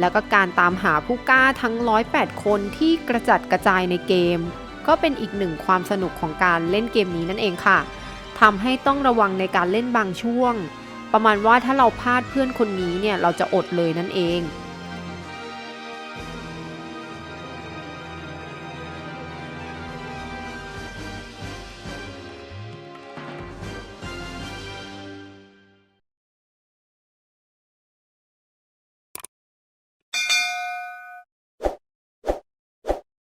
แล้วก็การตามหาผู้กล้าทั้ง 108 คนที่กระจัดกระจายในเกม ก็เป็นอีกหนึ่งความสนุกของการเล่นเกมนี้นั่นเองค่ะทำให้ต้องระวังในการเล่นบางช่วง ประมาณว่าถ้าเราพลาดเพื่อนคนนี้เนี่ยเราจะอดเลยนั่นเอง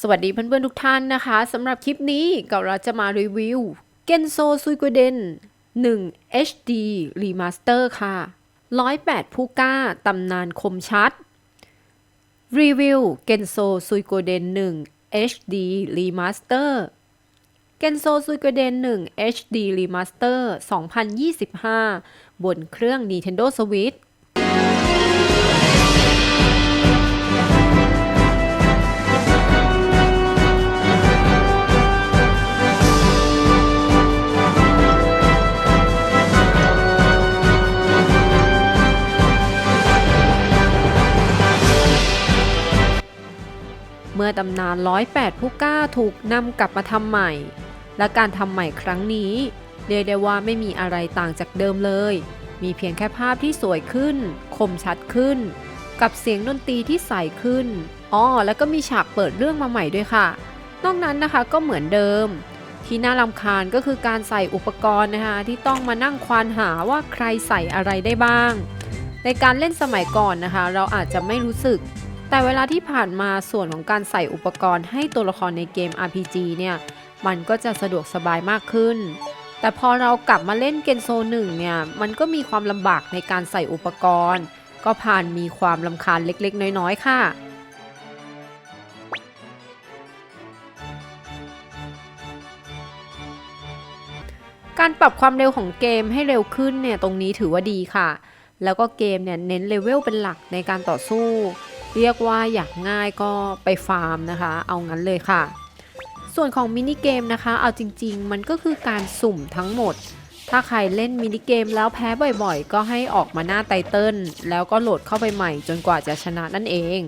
สวัสดีเพื่อนๆทุกท่านนะคะสำหรับคลิปนี้กเราจะมารีวิว Genso Suikoden 1 HD Remaster ค่ะ 108 ผู้กล้าตำนานคมชัด รีวิว Genso Suikoden 1 HD Remaster Genso Suikoden 1 HD Remaster 2025 บนเครื่อง Nintendo Switch มื่อตำนาน108ผู้กล้าถูกนำกลับมาทำใหม่ และการทำใหม่ครั้งนี้ เรียกได้ว่าไม่มีอะไรต่างจากเดิมเลย มีเพียงแค่ภาพที่สวยขึ้น คมชัดขึ้น กับเสียงดนตรีที่ใสขึ้นอ๋อแล้วก็มีฉากเปิดเรื่องมาใหม่ด้วยค่ะ นอกนั้นนะคะก็เหมือนเดิม ที่น่ารำคาญก็คือการใส่อุปกรณ์นะคะที่ต้องมานั่งควานหาว่าใครใส่อะไรได้บ้าง ในการเล่นสมัยก่อนนะคะ เราอาจจะไม่รู้สึก แต่เวลาที่ผ่านมาส่วนของการใส่อุปกรณ์ให้ตัวละครในเกม RPG เนี่ย มันก็จะสะดวกสบายมากขึ้น แต่พอเรากลับมาเล่นเกนโซ1เนี่ย มันก็มีความลำบากในการใส่อุปกรณ์ ก็ผ่านมีความลำคาญเล็กๆ น้อยๆ ค่ะการปรับความเร็วของเกมให้เร็วขึ้นเนี่ยตรงนี้ถือว่าดีค่ะ แล้วก็เกมเนี่ยเน้นเลเวลเป็นหลักในการต่อสู้ เรียกว่าอยากง่ายก็ไปฟาร์มนะคะ เอางั้นเลยค่ะ ส่วนของมินิเกมนะคะ เอาจริง ๆ มันก็คือการสุ่มทั้งหมด ถ้าใครเล่นมินิเกมแล้วแพ้บ่อยๆ ก็ให้ออกมาหน้าไตเติลแล้วก็โหลดเข้าไปใหม่จนกว่าจะชนะนั่นเอง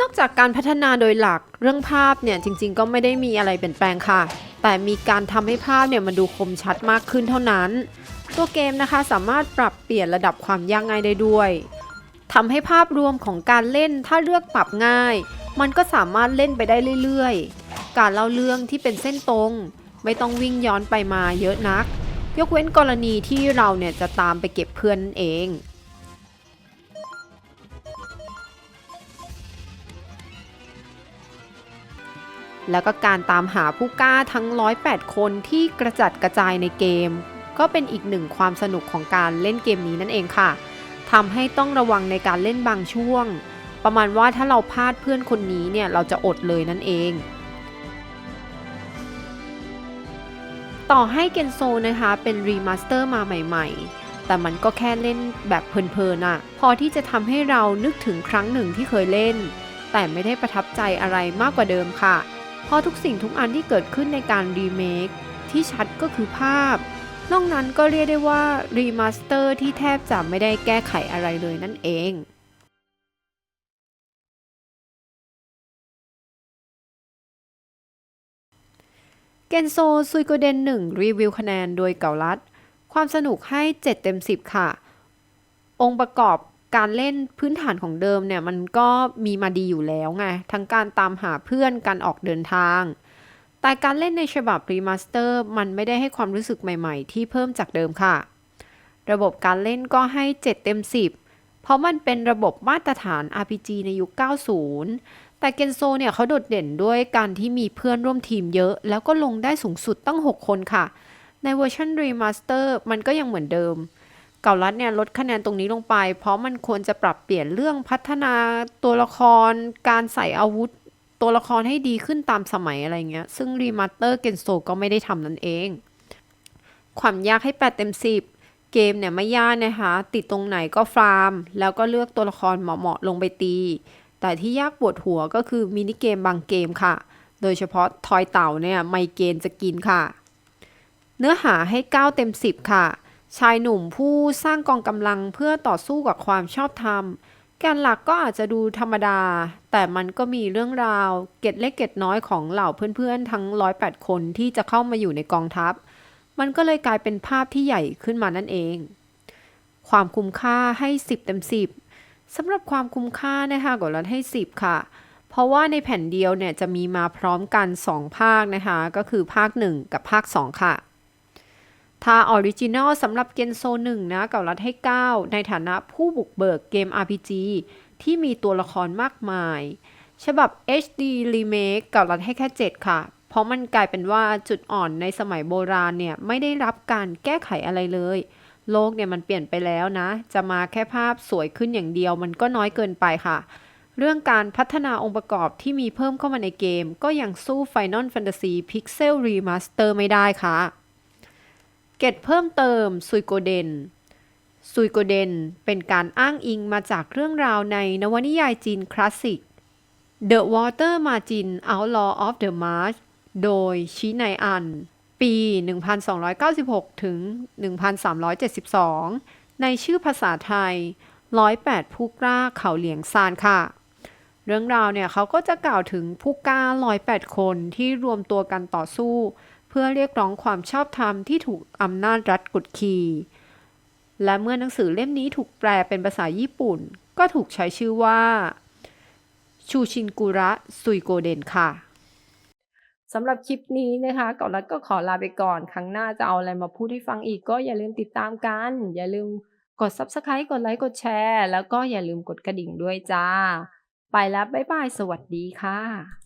นอกจากการพัฒนาโดยหลักเรื่องภาพเนี่ยจริงๆ ก็ไม่ได้มีอะไรเปลี่ยนแปลงค่ะ แต่มีการทำให้ภาพเนี่ยมันดูคมชัดมากขึ้นเท่านั้น ตัวเกมนะคะสามารถปรับเปลี่ยนระดับความยากง่ายได้ด้วยทำให้ภาพรวมของการเล่นถ้าเลือกปรับง่าย มันก็สามารถเล่นไปได้เรื่อยๆ การเล่าเรื่องที่เป็นเส้นตรง ไม่ต้องวิ่งย้อนไปมาเยอะนัก ยกเว้นกรณีที่เราเนี่ยจะตามไปเก็บเพื่อนนั่นเอง แล้วก็การตามหาผู้กล้าทั้ง 108 คนที่กระจัดกระจายในเกม ก็เป็นอีกหนึ่งความสนุกของการเล่นเกมนี้นั่นเองค่ะทำให้ต้องระวังในการเล่นบางช่วง ประมาณว่าถ้าเราพลาดเพื่อนคนนี้เนี่ยเราจะอดเลยนั่นเอง ต่อให้เกนโซนะคะเป็นรีมาสเตอร์มาใหม่ ๆ แต่มันก็แค่เล่นแบบเพลินๆอะพอที่จะทำให้เรานึกถึงครั้งหนึ่งที่เคยเล่น แต่ไม่ได้ประทับใจอะไรมากกว่าเดิมค่ะ เพราะทุกสิ่งทุกอันที่เกิดขึ้นในการรีเมคที่ชัดก็คือภาพ นอกนั้นก็เรียกได้ว่ารีมาสเตอร์ที่แทบจะไม่ได้แก้ไขอะไรเลยนั่นเองเกนโซซุยโกเดน1รีวิวคะแนนโดยเกาลัด ความสนุกให้ 7 เต็ม 10 ค่ะ องค์ประกอบ การเล่นพื้นฐานของเดิมเนี่ยมันก็มีมาดีอยู่แล้วไง ทั้งการตามหาเพื่อนการออกเดินทาง แต่การเล่นในฉบับรีมาสเตอร์มันไม่ได้ให้ความรู้สึกใหม่ๆ ที่เพิ่มจากเดิมค่ะ ระบบการเล่นก็ให้ 7 เต็ม 10 เพราะมันเป็นระบบมาตรฐาน RPG ในยุค 90 แต่เกนโซเนี่ยเขาโดดเด่นด้วยการที่มีเพื่อนร่วมทีมเยอะ แล้วก็ลงได้สูงสุดตั้ง 6 คนค่ะ ในเวอร์ชันรีมาสเตอร์มันก็ยังเหมือนเดิม เก่ารัดเนี่ยลดคะแนนตรงนี้ลงไป เพราะมันควรจะปรับเปลี่ยนเรื่องพัฒนาตัวละคร การใส่อาวุธ ตัวละครให้ดีขึ้นตามสมัยอะไรเงี้ย ซึ่งรีมาสเตอร์เกนโซก็ไม่ได้ทำนั่นเอง ความยากให้ 8 เต็ม 10 เกมเนี่ยไม่ยากนะคะ ติดตรงไหนก็ฟาร์ม แล้วก็เลือกตัวละครเหมาะๆลงไปตี แต่ที่ยากปวดหัวก็คือมินิเกมบางเกมค่ะ โดยเฉพาะทอยเต่าเนี่ยไมเกนจะกินค่ะ เนื้อหาให้ 9 เต็ม 10 ค่ะ ชายหนุ่มผู้สร้างกองกำลังเพื่อต่อสู้กับความชอบธรรมแกนหลักก็อาจจะดูธรรมดา แต่มันก็มีเรื่องราว เกตเล็กเกตน้อยของเหล่าเพื่อนๆ ทั้ง 108 คนที่จะเข้ามาอยู่ในกองทัพ มันก็เลยกลายเป็นภาพที่ใหญ่ขึ้นมานั่นเอง ความคุ้มค่าให้ 10 เต็ม 10สำหรับความคุ้มค่านะคะกดลัดให้ 10 ค่ะ เพราะว่าในแผ่นเดียวเนี่ยจะมีมาพร้อมกัน 2 ภาคนะคะ ก็คือภาค 1 กับภาค 2 ค่ะ ถ้าออริจินอลสำหรับเกนโซ1นะเก่ารัดให้ 9 ในฐานะผู้บุกเบิกเกม RPG ที่มีตัวละครมากมาย ฉบับ HD Remake เก่ารัดให้แค่ 7 ค่ะ เพราะมันกลายเป็นว่าจุดอ่อนในสมัยโบราณเนี่ยไม่ได้รับการแก้ไขอะไรเลย โลกเนี่ยมันเปลี่ยนไปแล้วนะ จะมาแค่ภาพสวยขึ้นอย่างเดียวมันก็น้อยเกินไปค่ะเรื่องการพัฒนาองค์ประกอบที่มีเพิ่มเข้ามาในเกม ก็ยังสู้ Final Fantasy Pixel Remaster ไม่ได้ค่ะ กตเพิ่มเติมซุยโกเดนซุยโกเดนเป็นการอ้างอิงมาจากเรื่องราวในนวนิยายจีนคลาสสิก The Water Margin Outlaw of the March โดยชิไนอัน ปี 1296 ถึง 1372 ในชื่อภาษาไทย 108 ผู้กล้าเขาเหลียงซานค่ะ เรื่องราวเนี่ยเขาก็จะกล่าวถึงผู้กล้า 108 คนที่รวมตัวกันต่อสู้ พื่อเรียกร้องความชอบธรรมที่ถูกอำนาจรัฐกดขี่ และเมื่อหนังสือเล่มนี้ถูกแปลเป็นภาษาญี่ปุ่น ก็ถูกใช้ชื่อว่า ชูชินกุระซุยโกเดนค่ะสำหรับคลิปนี้นะคะเก่ารัดก็ขอลาไปก่อน ครั้งหน้าจะเอาอะไรมาพูดให้ฟังอีกก็อย่าลืมติดตามกัน อย่าลืมกด Subscribe กดไลค์ กดแชร์ แล้วก็อย่าลืมกดกระดิ่งด้วยจ้า ไปแล้ว บ๊ายบาย สวัสดีค่ะ